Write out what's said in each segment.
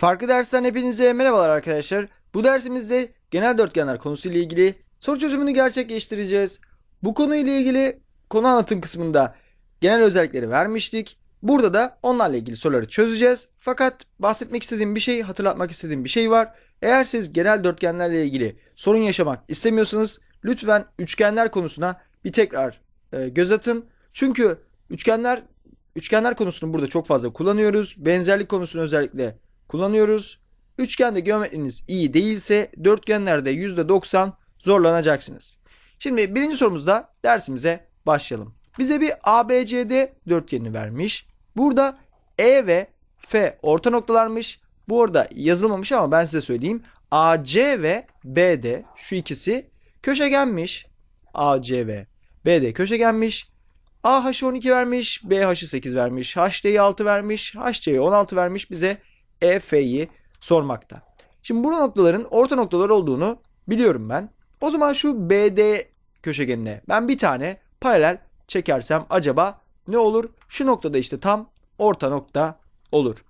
Farklı dersten hepinize merhabalar arkadaşlar. Bu dersimizde genel dörtgenler konusuyla ilgili soru çözümünü gerçekleştireceğiz. Bu konuyla ilgili konu anlatım kısmında genel özellikleri vermiştik. Burada da onlarla ilgili soruları çözeceğiz. Fakat bahsetmek istediğim bir şey, hatırlatmak istediğim bir şey var. Eğer siz genel dörtgenlerle ilgili sorun yaşamak istemiyorsanız lütfen üçgenler konusuna bir tekrar e, göz atın. Çünkü üçgenler üçgenler konusunu burada çok fazla kullanıyoruz. Benzerlik konusunu özellikle kullanıyoruz. Üçgende geometriniz iyi değilse dörtgenlerde %90 zorlanacaksınız. Şimdi birinci sorumuzda dersimize başlayalım. Bize bir ABCD dörtgenini vermiş. Burada E ve F orta noktalarmış. Bu arada yazılmamış ama ben size söyleyeyim. AC ve BD şu ikisi köşegenmiş. AC ve BD köşegenmiş. AH'ı 12 vermiş, BH'ı 8 vermiş, HD'yi 6 vermiş, HC'yi 16 vermiş bize EF'yi sormakta. Şimdi bu noktaların orta noktalar olduğunu biliyorum ben. O zaman şu BD köşegenine ben bir tane paralel çekersem acaba ne olur? Şu noktada işte tam orta nokta olur.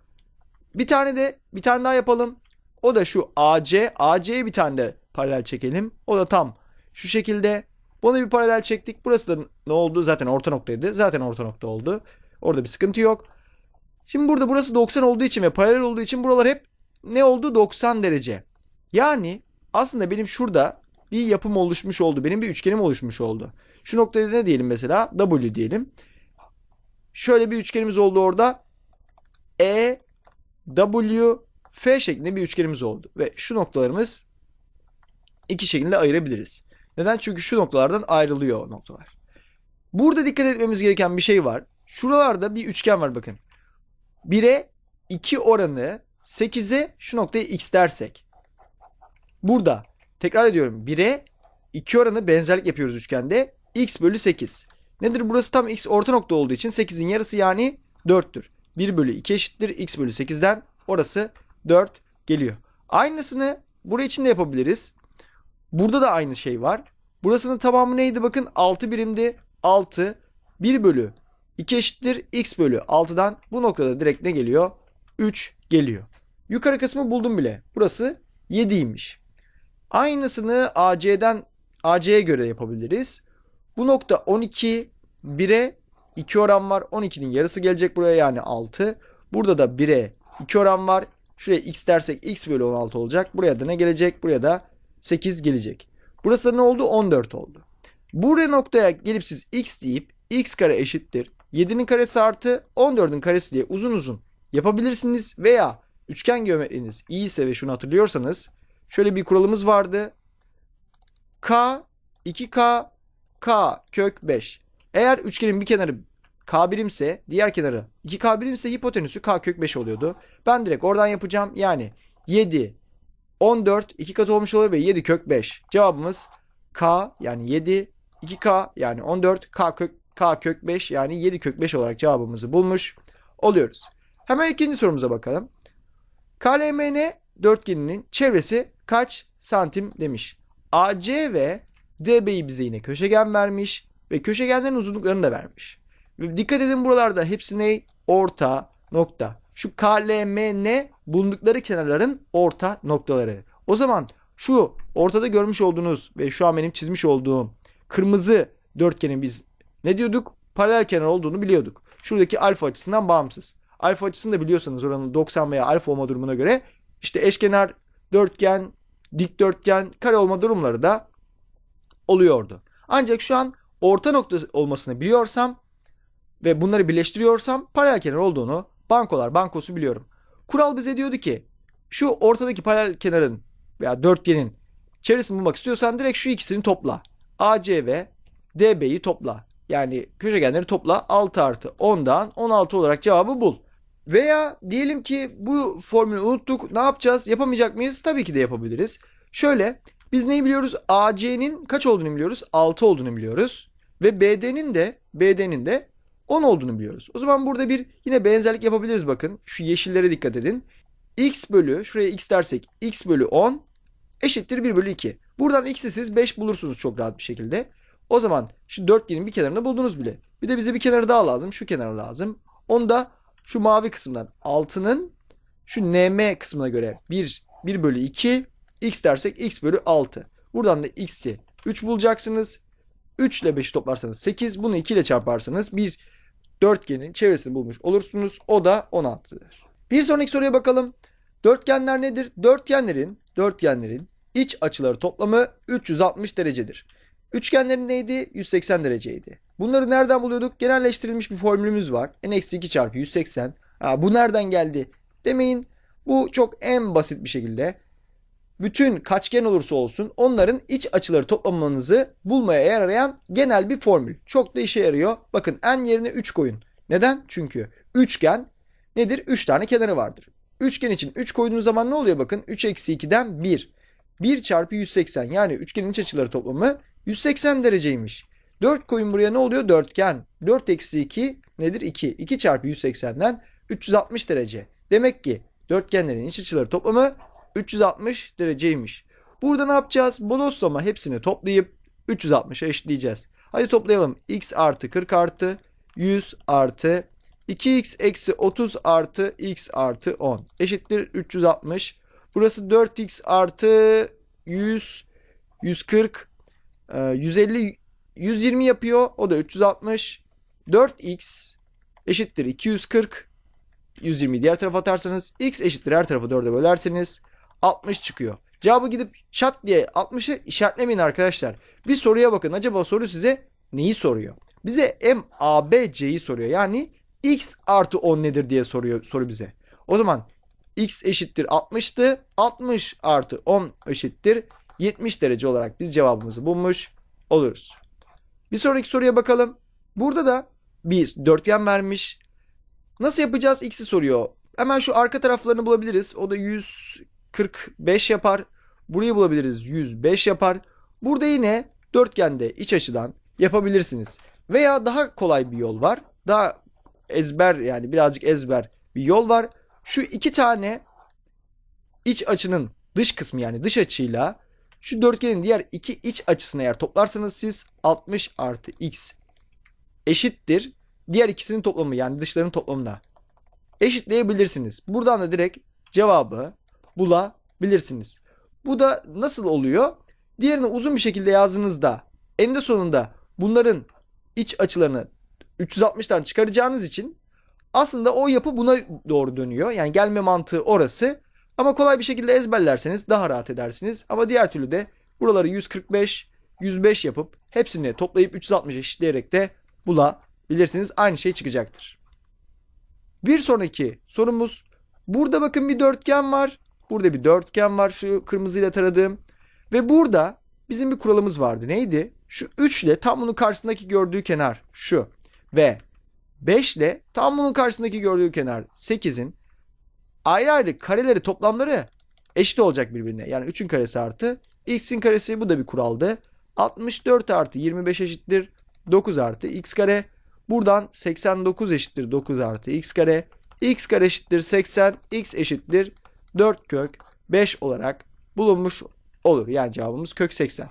Bir tane de bir tane daha yapalım. O da şu AC. AC'ye bir tane de paralel çekelim. O da tam şu şekilde. Buna bir paralel çektik. Burası da ne oldu? Zaten orta noktaydı. Zaten orta nokta oldu. Orada bir sıkıntı yok. Şimdi burada burası 90 olduğu için ve paralel olduğu için buralar hep ne oldu? 90 derece. Yani aslında benim şurada bir yapım oluşmuş oldu. Benim bir üçgenim oluşmuş oldu. Şu noktada ne diyelim mesela? W diyelim. Şöyle bir üçgenimiz oldu orada. E, W, F şeklinde bir üçgenimiz oldu. Ve şu noktalarımız iki şekilde ayırabiliriz. Neden? Çünkü şu noktalardan ayrılıyor noktalar. Burada dikkat etmemiz gereken bir şey var. Şuralarda bir üçgen var bakın. 1'e 2 oranı 8'e şu noktaya x dersek. Burada tekrar ediyorum 1'e 2 oranı benzerlik yapıyoruz üçgende. x bölü 8. Nedir? Burası tam x orta nokta olduğu için 8'in yarısı yani 4'tür. 1 bölü 2 eşittir x bölü 8'den orası 4 geliyor. Aynısını buraya için de yapabiliriz. Burada da aynı şey var. Burasının tamamı neydi? Bakın 6 birimdi. 6 1 bölü 2 eşittir x bölü 6'dan bu noktada direkt ne geliyor? 3 geliyor. Yukarı kısmı buldum bile. Burası 7'ymiş. Aynısını AC'den AC'ye göre yapabiliriz. Bu nokta 12 1'e 2 oran var. 12'nin yarısı gelecek buraya yani 6. Burada da 1'e 2 oran var. Şuraya x dersek x bölü 16 olacak. Buraya da ne gelecek? Buraya da 8 gelecek. Burası da ne oldu? 14 oldu. Buraya noktaya gelip siz x deyip x kare eşittir 7'nin karesi artı 14'ün karesi diye uzun uzun yapabilirsiniz. Veya üçgen geometriniz iyiyse ve şunu hatırlıyorsanız şöyle bir kuralımız vardı. K 2K K kök 5. Eğer üçgenin bir kenarı K birimse diğer kenarı 2K birimse hipotenüsü K kök 5 oluyordu. Ben direkt oradan yapacağım. Yani 7 14 2 kat olmuş oluyor ve 7 kök 5. Cevabımız K yani 7 2K yani 14 K kök K kök 5 yani 7 kök 5 olarak cevabımızı bulmuş oluyoruz. Hemen ikinci sorumuza bakalım. KLMN dörtgeninin çevresi kaç santim demiş. AC ve DB'yi bize yine köşegen vermiş ve köşegenlerin uzunluklarını da vermiş. Ve dikkat edin buralarda hepsi ne? Orta nokta. Şu KLMN bulundukları kenarların orta noktaları. O zaman şu ortada görmüş olduğunuz ve şu an benim çizmiş olduğum kırmızı dörtgenin biz ne diyorduk? Paralel kenar olduğunu biliyorduk. Şuradaki alfa açısından bağımsız. Alfa açısını da biliyorsanız oranın 90 veya alfa olma durumuna göre işte eşkenar, dörtgen, dikdörtgen, kare olma durumları da oluyordu. Ancak şu an orta nokta olmasını biliyorsam ve bunları birleştiriyorsam paralel kenar olduğunu bankolar bankosu biliyorum. Kural bize diyordu ki şu ortadaki paralel kenarın veya dörtgenin çevresini bulmak istiyorsan direkt şu ikisini topla. AC ve DB'yi topla. Yani köşegenleri topla 6 artı 10'dan 16 olarak cevabı bul. Veya diyelim ki bu formülü unuttuk. Ne yapacağız? Yapamayacak mıyız? Tabii ki de yapabiliriz. Şöyle biz neyi biliyoruz? AC'nin kaç olduğunu biliyoruz? 6 olduğunu biliyoruz. Ve BD'nin de BD'nin de 10 olduğunu biliyoruz. O zaman burada bir yine benzerlik yapabiliriz bakın. Şu yeşillere dikkat edin. X bölü şuraya x dersek x bölü 10 eşittir 1 bölü 2. Buradan x'i siz 5 bulursunuz çok rahat bir şekilde. O zaman şu dörtgenin bir kenarını buldunuz bile. Bir de bize bir kenarı daha lazım. Şu kenarı lazım. Onu da şu mavi kısımdan 6'nın şu nm kısmına göre 1, 1 bölü 2 x dersek x bölü 6. Buradan da x'i 3 bulacaksınız. 3 ile 5'i toplarsanız 8. Bunu 2 ile çarparsanız bir dörtgenin çevresini bulmuş olursunuz. O da 16'dır. Bir sonraki soruya bakalım. Dörtgenler nedir? Dörtgenlerin, dörtgenlerin iç açıları toplamı 360 derecedir. Üçgenlerin neydi? 180 dereceydi. Bunları nereden buluyorduk? Genelleştirilmiş bir formülümüz var. n-2 çarpı 180. Ha, bu nereden geldi? Demeyin. Bu çok en basit bir şekilde bütün kaçgen olursa olsun onların iç açıları toplamanızı bulmaya yarayan genel bir formül. Çok da işe yarıyor. Bakın n yerine 3 koyun. Neden? Çünkü üçgen nedir? 3 tane kenarı vardır. Üçgen için 3 koyduğunuz zaman ne oluyor bakın? 3 eksi 2'den 1. 1 çarpı 180 yani üçgenin iç açıları toplamı 180 dereceymiş. 4 koyun buraya ne oluyor? Dörtgen. 4 eksi 2 nedir? 2. 2 çarpı 180'den 360 derece. Demek ki dörtgenlerin iç açıları toplamı 360 dereceymiş. Burada ne yapacağız? Bodoslama hepsini toplayıp 360'a eşitleyeceğiz. Hadi toplayalım. x artı 40 artı 100 artı 2x eksi 30 artı x artı 10 eşittir 360. Burası 4x artı 100 140 e, 150 120 yapıyor. O da 360. 4x eşittir 240. 120 diğer tarafa atarsanız x eşittir her tarafı 4'e bölerseniz 60 çıkıyor. Cevabı gidip şat diye 60'ı işaretlemeyin arkadaşlar. Bir soruya bakın. Acaba soru size neyi soruyor? Bize M, A, B, C'yi soruyor. Yani x artı 10 nedir diye soruyor soru bize. O zaman x eşittir 60'tı. 60 artı 10 eşittir 70 derece olarak biz cevabımızı bulmuş oluruz. Bir sonraki soruya bakalım. Burada da bir dörtgen vermiş. Nasıl yapacağız? X'i soruyor. Hemen şu arka taraflarını bulabiliriz. O da 145 yapar. Burayı bulabiliriz. 105 yapar. Burada yine dörtgende iç açıdan yapabilirsiniz. Veya daha kolay bir yol var. Daha ezber yani birazcık ezber bir yol var. Şu iki tane iç açının dış kısmı yani dış açıyla şu dörtgenin diğer iki iç açısını eğer toplarsanız siz 60 artı x eşittir. Diğer ikisinin toplamı yani dışlarının toplamına eşitleyebilirsiniz. Buradan da direkt cevabı bulabilirsiniz. Bu da nasıl oluyor? Diğerini uzun bir şekilde yazdığınızda eninde sonunda bunların iç açılarını 360'tan çıkaracağınız için aslında o yapı buna doğru dönüyor. Yani gelme mantığı orası. Ama kolay bir şekilde ezberlerseniz daha rahat edersiniz. Ama diğer türlü de buraları 145, 105 yapıp hepsini toplayıp 360 eşitleyerek de bulabilirsiniz. Aynı şey çıkacaktır. Bir sonraki sorumuz. Burada bakın bir dörtgen var. Burada bir dörtgen var şu kırmızıyla taradığım. Ve burada bizim bir kuralımız vardı. Neydi? Şu 3 ile tam bunun karşısındaki gördüğü kenar şu. Ve 5 ile tam bunun karşısındaki gördüğü kenar 8'in ayrı ayrı kareleri toplamları eşit olacak birbirine. Yani 3'ün karesi artı x'in karesi bu da bir kuraldı. 64 artı 25 eşittir 9 artı x kare. Buradan 89 eşittir 9 artı x kare. x kare eşittir 80. x eşittir 4 kök 5 olarak bulunmuş olur. Yani cevabımız kök 80.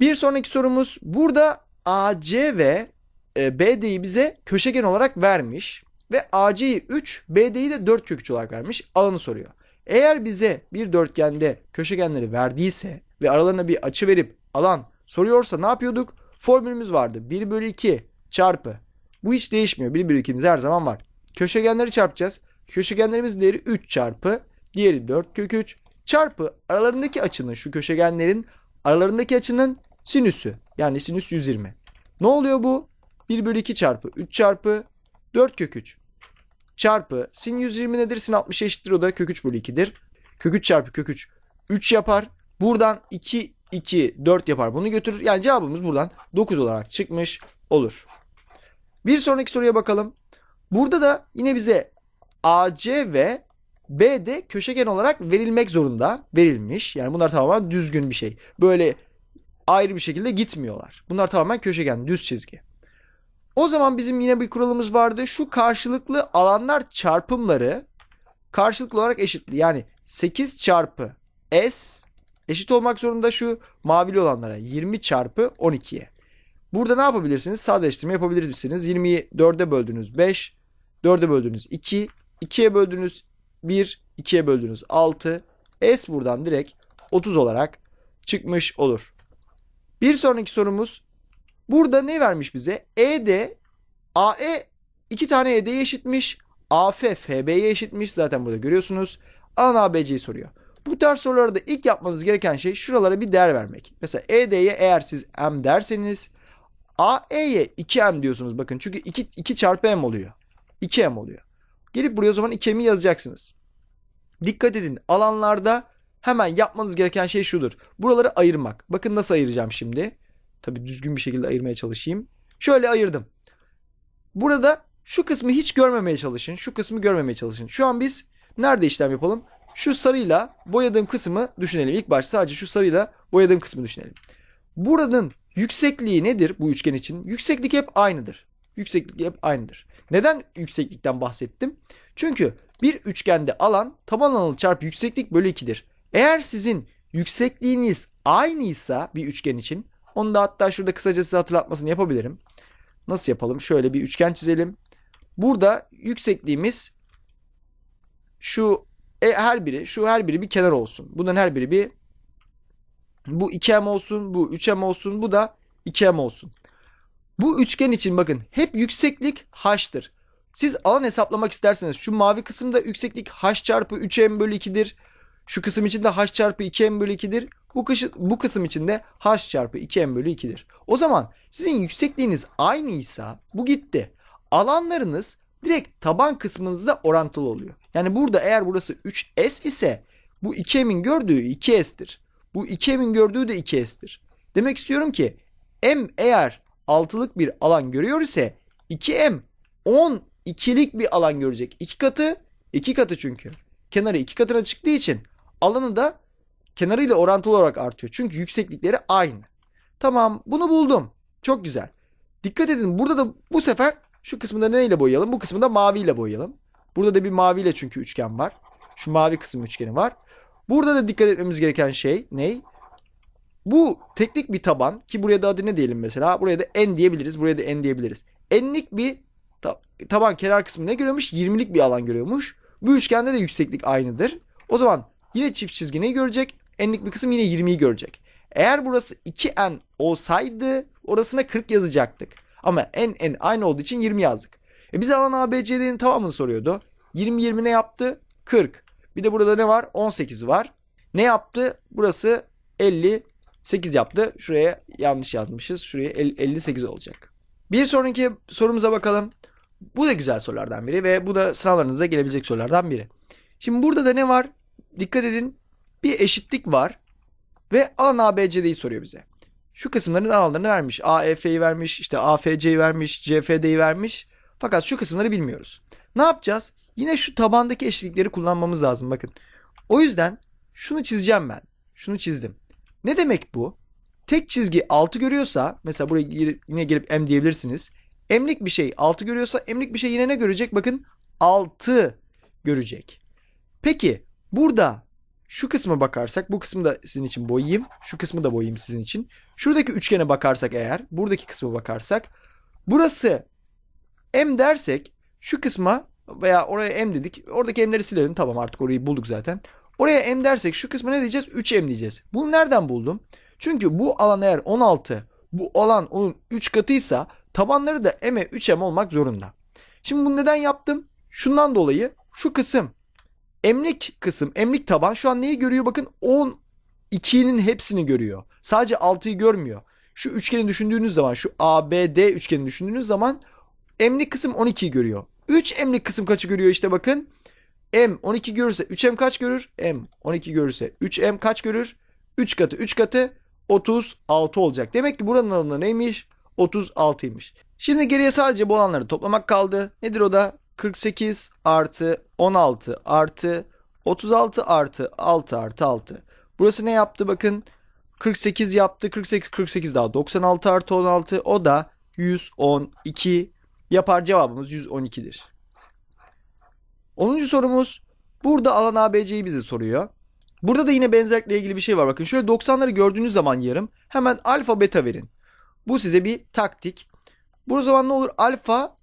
Bir sonraki sorumuz burada AC ve e, BD'yi bize köşegen olarak vermiş ve AC'yi 3, BD'yi de 4 kök 3 olarak vermiş. Alanı soruyor. Eğer bize bir dörtgende köşegenleri verdiyse ve aralarına bir açı verip alan soruyorsa ne yapıyorduk? Formülümüz vardı. 1 bölü 2 çarpı. Bu hiç değişmiyor. 1 bölü 2'miz her zaman var. Köşegenleri çarpacağız. Köşegenlerimizin değeri 3 çarpı. Diğeri 4 kök 3 çarpı aralarındaki açının şu köşegenlerin aralarındaki açının sinüsü. Yani sinüs 120. Ne oluyor bu? 1 bölü 2 çarpı 3 çarpı 4 kök 3 çarpı sin 120 nedir? Sin 60 eşittir o da kök 3 bölü 2'dir. Kök 3 çarpı kök 3 3 yapar. Buradan 2 2 4 yapar. Bunu götürür. Yani cevabımız buradan 9 olarak çıkmış olur. Bir sonraki soruya bakalım. Burada da yine bize AC ve BD köşegen olarak verilmek zorunda. Verilmiş. Yani bunlar tamamen düzgün bir şey. Böyle ayrı bir şekilde gitmiyorlar. Bunlar tamamen köşegen, düz çizgi. O zaman bizim yine bir kuralımız vardı. Şu karşılıklı alanlar çarpımları karşılıklı olarak eşitli. Yani 8 çarpı S eşit olmak zorunda şu mavili olanlara 20 çarpı 12'ye. Burada ne yapabilirsiniz? Sadeleştirme yapabilirsiniz. 20'yi 4'e böldünüz 5, 4'e böldünüz 2, 2'ye böldünüz 1, 2'ye böldünüz 6. S buradan direkt 30 olarak çıkmış olur. Bir sonraki sorumuz burada ne vermiş bize? ED AE iki tane ED'ye eşitmiş. AF FB'ye eşitmiş. Zaten burada görüyorsunuz. Alan ABC'yi soruyor. Bu tarz sorularda ilk yapmanız gereken şey şuralara bir değer vermek. Mesela ED'ye eğer siz M derseniz AE'ye 2M diyorsunuz bakın. Çünkü 2, 2 çarpı M oluyor. 2M oluyor. Gelip buraya o zaman 2M'i yazacaksınız. Dikkat edin alanlarda hemen yapmanız gereken şey şudur. Buraları ayırmak. Bakın nasıl ayıracağım şimdi. Tabii düzgün bir şekilde ayırmaya çalışayım. Şöyle ayırdım. Burada şu kısmı hiç görmemeye çalışın. Şu kısmı görmemeye çalışın. Şu an biz nerede işlem yapalım? Şu sarıyla boyadığım kısmı düşünelim. İlk başta sadece şu sarıyla boyadığım kısmı düşünelim. Buranın yüksekliği nedir bu üçgen için? Yükseklik hep aynıdır. Yükseklik hep aynıdır. Neden yükseklikten bahsettim? Çünkü bir üçgende alan taban alanı çarpı yükseklik bölü 2'dir. Eğer sizin yüksekliğiniz aynıysa bir üçgen için onu da hatta şurada kısaca size hatırlatmasını yapabilirim. Nasıl yapalım? Şöyle bir üçgen çizelim. Burada yüksekliğimiz şu e, her biri şu her biri bir kenar olsun. Bunların her biri bir bu 2M olsun, bu 3M olsun, bu da 2M olsun. Bu üçgen için bakın hep yükseklik h'tır. Siz alan hesaplamak isterseniz şu mavi kısımda yükseklik h çarpı 3m bölü 2'dir. Şu kısım için de h çarpı 2m bölü 2'dir. Bu, kışı, bu kısım için de h çarpı 2m bölü 2'dir. O zaman sizin yüksekliğiniz aynıysa bu gitti. Alanlarınız direkt taban kısmınızda orantılı oluyor. Yani burada eğer burası 3s ise bu 2m'in gördüğü 2s'tir. Bu 2m'in gördüğü de 2s'tir. Demek istiyorum ki m eğer altılık bir alan görüyor ise 2m 10 ikilik bir alan görecek. 2 katı 2 katı çünkü. Kenarı 2 katına çıktığı için alanı da kenarıyla orantılı olarak artıyor. Çünkü yükseklikleri aynı. Tamam bunu buldum. Çok güzel. Dikkat edin burada da bu sefer şu kısmında neyle boyayalım? Bu kısmında maviyle boyayalım. Burada da bir maviyle çünkü üçgen var. Şu mavi kısım üçgeni var. Burada da dikkat etmemiz gereken şey ne? Bu teknik bir taban ki buraya da adı ne diyelim mesela? Buraya da n diyebiliriz. Buraya da n diyebiliriz. N'lik bir ta- taban kenar kısmı ne görüyormuş? 20'lik bir alan görüyormuş. Bu üçgende de yükseklik aynıdır. O zaman yine çift çizgi neyi görecek? N'lik bir kısım yine 20'yi görecek. Eğer burası 2n olsaydı orasına 40 yazacaktık. Ama n n aynı olduğu için 20 yazdık. E bize alan ABCD'nin tamamını soruyordu. 20 20 ne yaptı? 40. Bir de burada ne var? 18 var. Ne yaptı? Burası 58 yaptı. Şuraya yanlış yazmışız. Şuraya el- 58 olacak. Bir sonraki sorumuza bakalım. Bu da güzel sorulardan biri ve bu da sınavlarınıza gelebilecek sorulardan biri. Şimdi burada da ne var? Dikkat edin. Bir eşitlik var ve alan ABCD'yi soruyor bize. Şu kısımların alanlarını vermiş. AEF'yi vermiş, işte AFC'yi vermiş, CFD'yi vermiş. Fakat şu kısımları bilmiyoruz. Ne yapacağız? Yine şu tabandaki eşitlikleri kullanmamız lazım bakın. O yüzden şunu çizeceğim ben. Şunu çizdim. Ne demek bu? Tek çizgi 6 görüyorsa mesela buraya gir- yine gelip M diyebilirsiniz. M'lik bir şey 6 görüyorsa M'lik bir şey yine ne görecek? Bakın 6 görecek. Peki burada şu kısma bakarsak bu kısmı da sizin için boyayayım. Şu kısmı da boyayayım sizin için. Şuradaki üçgene bakarsak eğer buradaki kısma bakarsak burası M dersek şu kısma veya oraya M dedik. Oradaki M'leri silelim. Tamam artık orayı bulduk zaten. Oraya M dersek şu kısma ne diyeceğiz? 3M diyeceğiz. Bunu nereden buldum? Çünkü bu alan eğer 16 bu alan onun 3 katıysa tabanları da M'e 3M olmak zorunda. Şimdi bunu neden yaptım? Şundan dolayı şu kısım emlik kısım, emlik taban şu an neyi görüyor? Bakın 12'nin hepsini görüyor. Sadece 6'yı görmüyor. Şu üçgeni düşündüğünüz zaman, şu ABD üçgeni düşündüğünüz zaman emlik kısım 12'yi görüyor. 3 emlik kısım kaçı görüyor işte bakın. M 12 görürse 3M kaç görür? M 12 görürse 3M kaç görür? 3 katı 3 katı 36 olacak. Demek ki buranın alanı neymiş? 36'ymış. Şimdi geriye sadece bu alanları toplamak kaldı. Nedir o da? 48 artı 16 artı 36 artı 6 artı 6. Burası ne yaptı bakın. 48 yaptı. 48 48 daha 96 artı 16 o da 112 yapar cevabımız 112'dir. 10. sorumuz burada alan ABC'yi bize soruyor. Burada da yine benzerlikle ilgili bir şey var. Bakın şöyle 90'ları gördüğünüz zaman yarım hemen alfa beta verin. Bu size bir taktik. Bu zaman ne olur? Alfa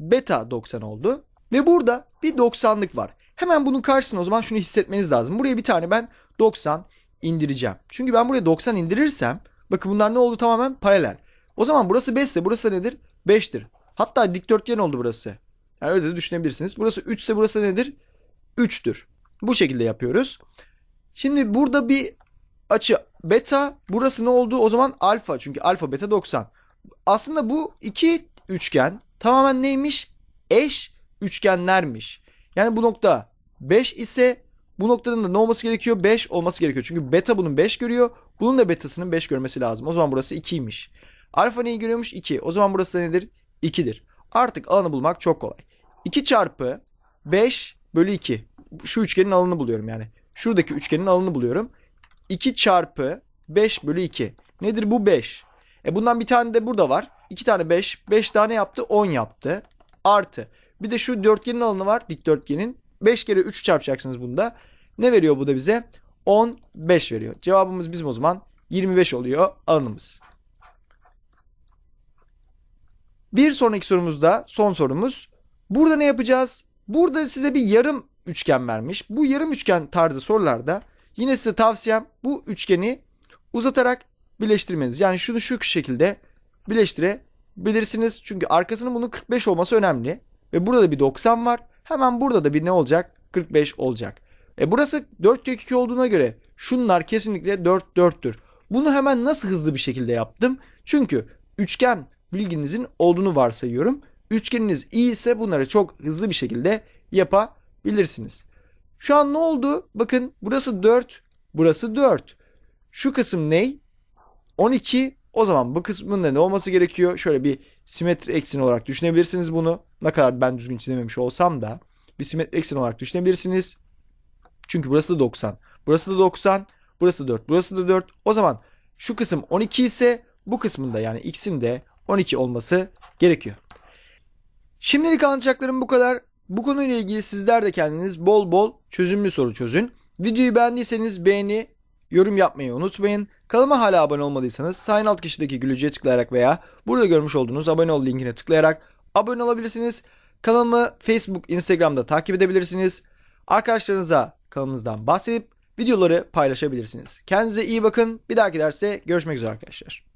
beta 90 oldu. Ve burada bir 90'lık var. Hemen bunun karşısına o zaman şunu hissetmeniz lazım. Buraya bir tane ben 90 indireceğim. Çünkü ben buraya 90 indirirsem bakın bunlar ne oldu tamamen paralel. O zaman burası 5 ise burası nedir? 5'tir. Hatta dikdörtgen oldu burası. Yani öyle de düşünebilirsiniz. Burası 3 ise burası nedir? 3'tür. Bu şekilde yapıyoruz. Şimdi burada bir açı beta. Burası ne oldu? O zaman alfa. Çünkü alfa beta 90. Aslında bu iki üçgen tamamen neymiş? Eş üçgenlermiş. Yani bu nokta 5 ise bu noktanın da ne olması gerekiyor? 5 olması gerekiyor. Çünkü beta bunun 5 görüyor. Bunun da betasının 5 görmesi lazım. O zaman burası 2'ymiş. Alfa neyi görüyormuş? 2. O zaman burası nedir? 2'dir. Artık alanı bulmak çok kolay. 2 çarpı 5 bölü 2. Şu üçgenin alanını buluyorum yani. Şuradaki üçgenin alanını buluyorum. 2 çarpı 5 bölü 2. Nedir bu 5? E bundan bir tane de burada var. 2 tane 5. 5 tane yaptı 10 yaptı. Artı. Bir de şu dörtgenin alanı var dikdörtgenin. 5 kere 3 çarpacaksınız bunda. Ne veriyor bu da bize? 15 veriyor. Cevabımız bizim o zaman 25 oluyor alanımız. Bir sonraki sorumuzda son sorumuz. Burada ne yapacağız? Burada size bir yarım üçgen vermiş. Bu yarım üçgen tarzı sorularda yine size tavsiyem bu üçgeni uzatarak birleştirmeniz. Yani şunu şu şekilde birleştirebilirsiniz. Çünkü arkasının bunun 45 olması önemli. Ve burada da bir 90 var. Hemen burada da bir ne olacak? 45 olacak. E burası 4 kök 2 olduğuna göre şunlar kesinlikle 4 4'tür. Bunu hemen nasıl hızlı bir şekilde yaptım? Çünkü üçgen bilginizin olduğunu varsayıyorum. Üçgeniniz iyi ise bunları çok hızlı bir şekilde yapabilirsiniz. Şu an ne oldu? Bakın burası 4, burası 4. Şu kısım ne? 12. O zaman bu kısmın da ne olması gerekiyor? Şöyle bir simetri eksen olarak düşünebilirsiniz bunu. Ne kadar ben düzgün çizememiş olsam da bir simetri eksen olarak düşünebilirsiniz. Çünkü burası da 90. Burası da 90. Burası da 4. Burası da 4. O zaman şu kısım 12 ise bu kısmında yani x'in de 12 olması gerekiyor. Şimdilik anlatacaklarım bu kadar. Bu konuyla ilgili sizler de kendiniz bol bol çözümlü soru çözün. Videoyu beğendiyseniz beğeni, yorum yapmayı unutmayın. Kanalıma hala abone olmadıysanız sağ alt köşedeki gülücüye tıklayarak veya burada görmüş olduğunuz abone ol linkine tıklayarak abone olabilirsiniz. Kanalımı Facebook, Instagram'da takip edebilirsiniz. Arkadaşlarınıza kanalımızdan bahsedip videoları paylaşabilirsiniz. Kendinize iyi bakın. Bir dahaki derste görüşmek üzere arkadaşlar.